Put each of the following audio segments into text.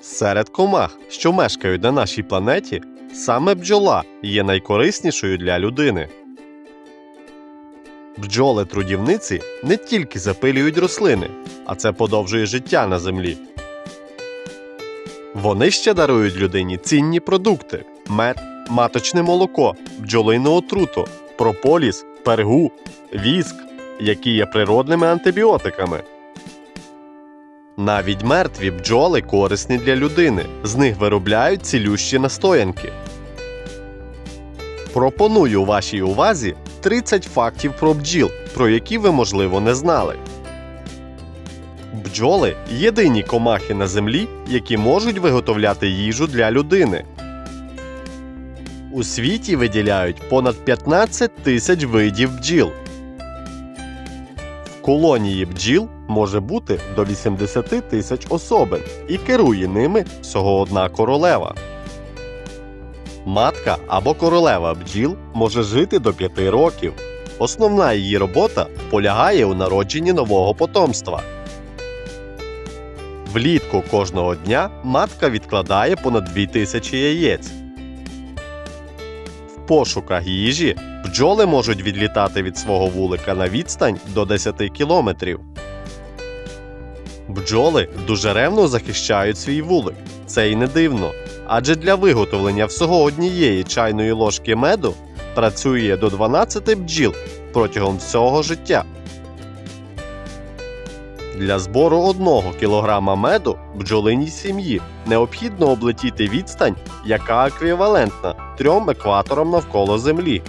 Серед комах, що мешкають на нашій планеті, саме бджола є найкориснішою для людини. Бджоли-трудівниці не тільки запилюють рослини, а це подовжує життя на землі. Вони ще дарують людині цінні продукти: мед, маточне молоко, бджолину отруту, прополіс, пергу, віск, які є природними антибіотиками. Навіть мертві бджоли корисні для людини. З них виробляють цілющі настоянки. Пропоную вашій увазі 30 фактів про бджіл, про які ви, можливо, не знали. Бджоли єдині комахи на землі, які можуть виготовляти їжу для людини. У світі виділяють понад 15 тисяч видів бджіл. Колонії бджіл може бути до 80 тисяч особин і керує ними всього одна королева. Матка або королева бджіл може жити до 5 років. Основна її робота полягає у народженні нового потомства. Влітку кожного дня матка відкладає понад 2000 яєць. Пошуках їжі бджоли можуть відлітати від свого вулика на відстань до 10 кілометрів. Бджоли дуже ревно захищають свій вулик. Це й не дивно. Адже для виготовлення всього однієї чайної ложки меду працює до 12 бджіл протягом всього життя. Для збору 1 кг меду бджолиній сім'ї необхідно облетіти відстань, яка еквівалентна трьом екваторам навколо Землі.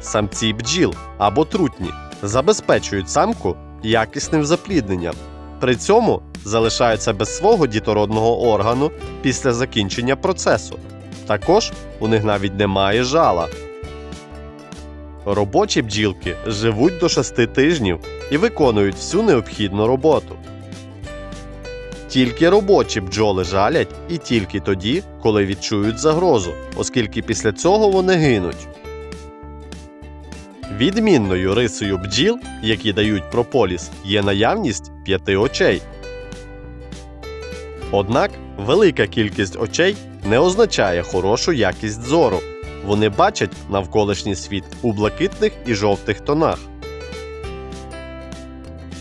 Самці бджіл або трутні забезпечують самку якісним заплідненням. При цьому залишаються без свого дітородного органу після закінчення процесу. Також у них навіть немає жала. Робочі бджілки живуть до 6 тижнів і виконують всю необхідну роботу. Тільки робочі бджоли жалять і тільки тоді, коли відчують загрозу, оскільки після цього вони гинуть. Відмінною рисою бджіл, які дають прополіс, є наявність п'яти очей. Однак велика кількість очей не означає хорошу якість зору. Вони бачать навколишній світ у блакитних і жовтих тонах.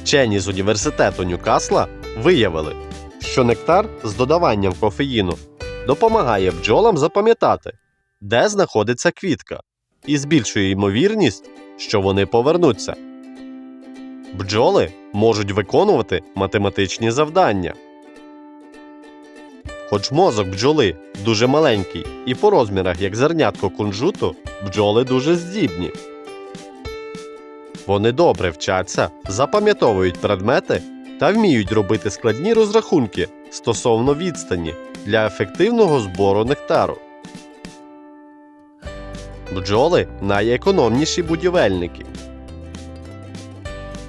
Вчені з університету Ньюкасла виявили, що нектар з додаванням кофеїну допомагає бджолам запам'ятати, де знаходиться квітка, і збільшує ймовірність, що вони повернуться. Бджоли можуть виконувати математичні завдання. Хоч мозок бджоли дуже маленький і по розмірах як зернятко кунжуту, бджоли дуже здібні. Вони добре вчаться, запам'ятовують предмети та вміють робити складні розрахунки стосовно відстані для ефективного збору нектару. Бджоли найекономніші будівельники.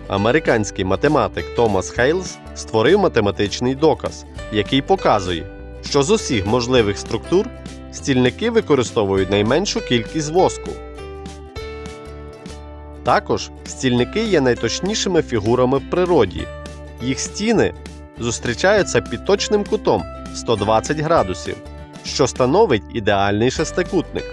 Американський математик Томас Хейлс створив математичний доказ, який показує, що з усіх можливих структур стільники використовують найменшу кількість воску. Також стільники є найточнішими фігурами в природі. Їх стіни зустрічаються під точним кутом 120 градусів, що становить ідеальний шестикутник.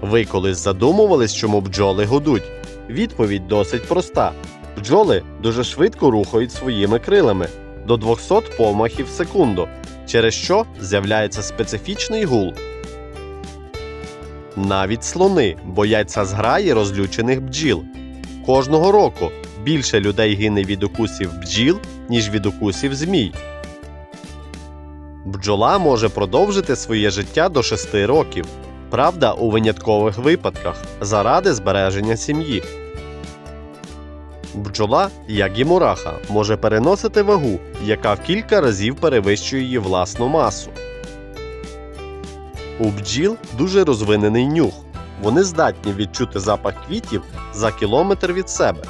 Ви колись задумувались, чому бджоли гудуть? Відповідь досить проста. Бджоли дуже швидко рухають своїми крилами до 200 помахів в секунду, через що з'являється специфічний гул. Навіть слони бояться зграї розлючених бджіл. Кожного року більше людей гине від укусів бджіл, ніж від укусів змій. Бджола може продовжити своє життя до 6 років. Правда, у виняткових випадках заради збереження сім'ї. Бджола, як і мураха, може переносити вагу, яка в кілька разів перевищує її власну масу. У бджіл дуже розвинений нюх. Вони здатні відчути запах квітів за кілометр від себе.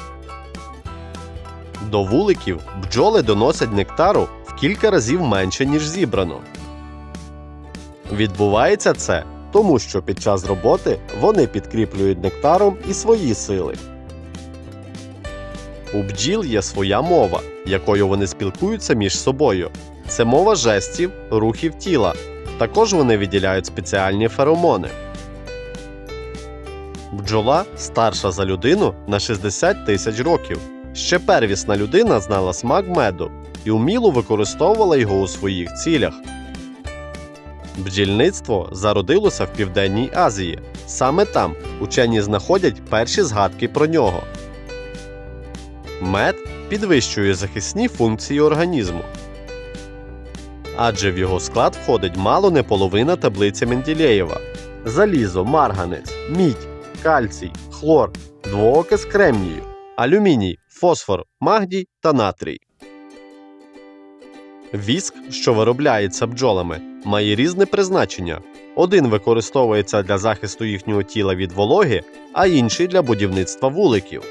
До вуликів бджоли доносять нектару в кілька разів менше, ніж зібрано. Відбувається це тому, що під час роботи вони підкріплюють нектаром і свої сили. У бджіл є своя мова, якою вони спілкуються між собою. Це мова жестів, рухів тіла. Також вони виділяють спеціальні феромони. Бджола старша за людину на 60 тисяч років. Ще первісна людина знала смак меду і вміло використовувала його у своїх цілях. Бджільництво зародилося в Південній Азії. Саме там учені знаходять перші згадки про нього. Мед підвищує захисні функції організму. Адже в його склад входить мало не половина таблиці Менделєєва. Залізо, марганець, мідь, кальцій, хлор, двоокис кремнію, алюміній, фосфор, магній та натрій. Віск, що виробляється бджолами, має різне призначення. Один використовується для захисту їхнього тіла від вологи, а інший для будівництва вуликів.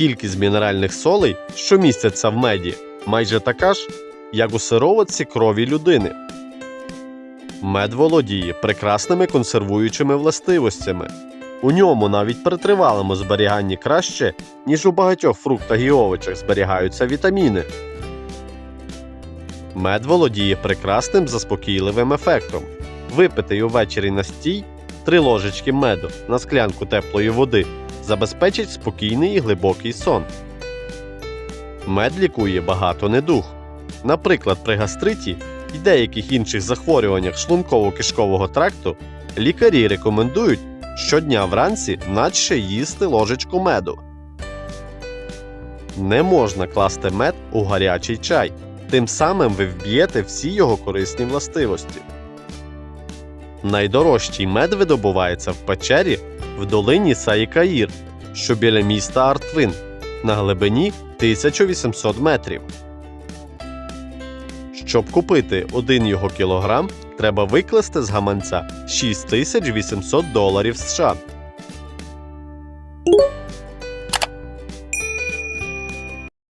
Кількість мінеральних солей, що містяться в меді, майже така ж, як у сироватці крові людини. Мед володіє прекрасними консервуючими властивостями. У ньому навіть при тривалому зберіганні краще, ніж у багатьох фруктах і овочах зберігаються вітаміни. Мед володіє прекрасним заспокійливим ефектом. Випитий увечері настій 3 ложечки меду на склянку теплої води забезпечить спокійний і глибокий сон. Мед лікує багато недуг. Наприклад, при гастриті і деяких інших захворюваннях шлунково-кишкового тракту лікарі рекомендують щодня вранці наче їсти ложечку меду. Не можна класти мед у гарячий чай. Тим самим ви вб'єте всі його корисні властивості. Найдорожчий мед видобувається в печері в долині Саїкаїр, що біля міста Артвин, на глибині 1800 метрів. Щоб купити один його кілограм, треба викласти з гаманця 6800 доларів США.